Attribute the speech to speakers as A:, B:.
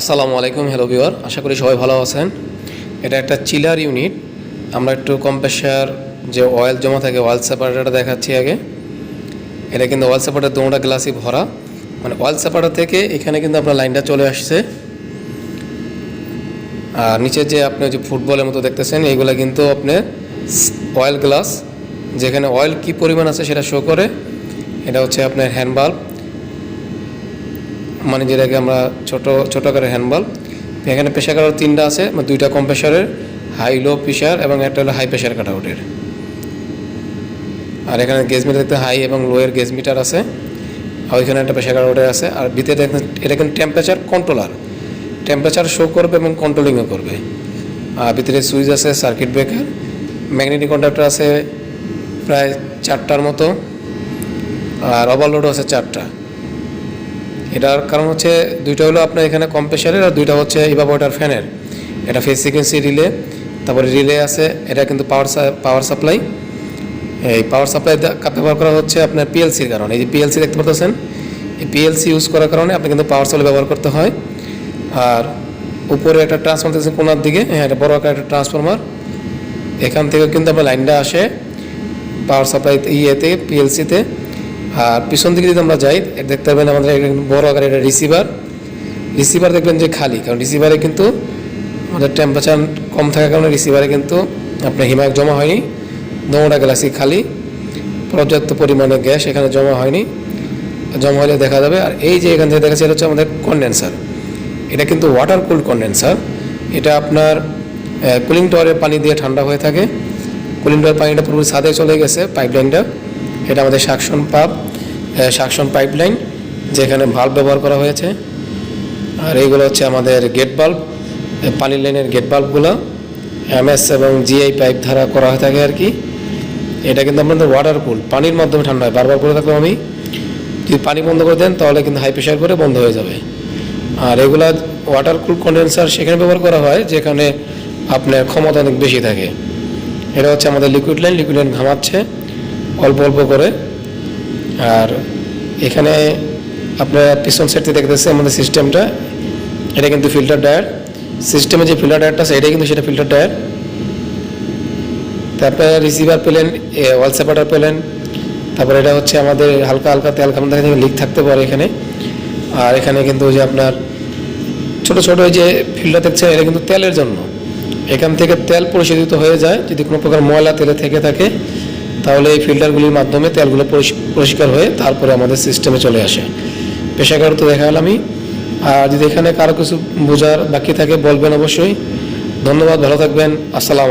A: আসসালামু আলাইকুম hello viewer আশা করি সবাই ভালো আছেন। এটা একটা চিলার ইউনিট আমরা একটু কম্প্রেসার যে অয়েল জমা থাকে অয়েল সেপারেটারটা দেখাচ্ছি আগে। এটা কিন্তু অয়েল সেপারেটার দোনোটা গ্লাসই ভরা। মানে অয়েল সেপারেটার থেকে এখানে কিন্তু আপনার লাইনটা চলে আসছে। আর নিচে যে আপনি যে ফুটবলের মতো দেখতেছেন এইগুলো কিন্তু আপনার অয়েল গ্লাস যেখানে অয়েল কি পরিমাণ আছে সেটা শো করে। এটা হচ্ছে আপনার হ্যান্ড বাল্ব মানে যেটাকে আমরা ছোট ছোট করে হ্যান্ডবাল এখানে প্রেশার কাটার তিনটা আছে মানে দুইটা কম প্রেশারের হাই লো প্রেশার এবং একটা হলো হাই প্রেশার কাটাউটের আর এখানে গেজ মিটার দেখতে হাই এবং লোয়ের গেজ মিটার আছে, আর ওইখানে একটা প্রেশার কাটাউটের আছে, আর ভিতরে দেখেন, এটা কিন্তু টেম্পারেচার কন্ট্রোলার টেম্পারেচার শো করবে এবং কন্ট্রোলিংও করবে। আর ভিতরে সুইচ আছে সার্কিট ব্রেকার ম্যাগনেটিক কন্ডাক্টর আছে প্রায় চারটার মতো, আর ওভারলোডও আছে চারটা। এটার কারণ হচ্ছে দুইটা হলো আপনার এখানে কম্প্রেসারের আর দুইটা হচ্ছে ইভাপোয়েটার ফ্যানের এটা ফেস সিকোয়েন্সি রিলে তারপরে রিলে আছে, এটা কিন্তু পাওয়ার পাওয়ার সাপ্লাই এই পাওয়ার সাপ্লাই ব্যবহার করা হচ্ছে আপনার পিএলসির কারণে। এই যে পিএলসি দেখতে পাচ্ছেন এই পিএলসি ইউজ করার কারণে আপনি কিন্তু পাওয়ার সাপ্লাই ব্যবহার করতে হয়। আর উপরে একটা ট্রান্সফর্মার দেখছেন কোনার দিকে হ্যাঁ এটা বড় একটা ট্রান্সফর্মার এখান থেকে কিন্তু আপনার লাইনটা আসে পাওয়ার সাপ্লাই ইয়েতে পিএলসিতে আর পিছন দিকে যদি আমরা যাই, দেখতে পাবেন আমাদের বড় আকারে এটা রিসিভার রিসিভার দেখবেন যে খালি, কারণ রিসিভারে কিন্তু আমাদের টেম্পারেচার কম থাকার কারণে রিসিভারে কিন্তু আপনার হিমায়ক জমা হয়নি। দোমোটা গ্লাসি খালি। পর্যাপ্ত পরিমাণে গ্যাস এখানে জমা হয়নি। জমা হলে দেখা যাবে। আর এই যে এখান থেকে দেখা যাচ্ছে এটা হচ্ছে আমাদের কন্ডেন্সার এটা কিন্তু ওয়াটার কুল কন্ডেন্সার এটা আপনার কুলিং টাওয়ারের পানি দিয়ে ঠান্ডা হয়ে থাকে। কুলিং টাওয়ার পানিটা পুরো ছাদে চলে গেছে পাইপলাইনটা এটা আমাদের সাকশন পাপ সাকশন পাইপলাইন, যেখানে ভাল্ব ব্যবহার করা হয়েছে। আর এইগুলো হচ্ছে আমাদের গেট বাল্ব পানি লাইনের গেট বাল্বগুলো এমএস এবং জিআই পাইপ দ্বারা করা হয়ে থাকে আর কি। এটা কিন্তু আপনাদের ওয়াটার কুল পানির মাধ্যমে ঠান্ডা হয়, বারবার করে থাকলাম আমি। যদি পানি বন্ধ করে দেন, তাহলে কিন্তু হাই প্রেশার করে বন্ধ হয়ে যাবে। আর এগুলা ওয়াটার কুল কন্ডেন্সার সেখানে ব্যবহার করা হয়, যেখানে আপনার ক্ষমতা অনেক বেশি থাকে। এটা হচ্ছে আমাদের লিকুইড লাইন লিকুইড লাইন ঘামাচ্ছে। অল্প অল্প করে। আর এখানে আপনার পিছন সেটটি দেখতেছে আমাদের সিস্টেমটা এটা কিন্তু ফিল্টার ডায়ার সিস্টেমে যে ফিল্টার ডায়ারটা আছে, এটাই কিন্তু সেটা ফিল্টার ডায়ার তারপরে রিসিভার পেলেন ওয়াল সেপারেটার পেলেন। তারপরে এটা হচ্ছে আমাদের হালকা হালকা তেল কামড় দেখা লিক থাকতে পারে এখানে। আর এখানে কিন্তু যে আপনার ছোট ছোট ওই যে ফিল্টার দেখছেন, এটা কিন্তু তেলের জন্য। এখান থেকে তেল পরিশোধিত হয়ে যায়, যদি কোনো প্রকার ময়লা তেলে থেকে থাকে তাহলে এই ফিল্টারগুলির মাধ্যমে তেলগুলো পরিষ্কার হয়ে তারপরে আমাদের সিস্টেমে চলে আসে। পেশাগার তো দেখা আমি। আর যদি এখানে কারও কিছু বোঝার বাকি থাকে, বলবেন অবশ্যই। ধন্যবাদ, ভালো থাকবেন। আসসালাম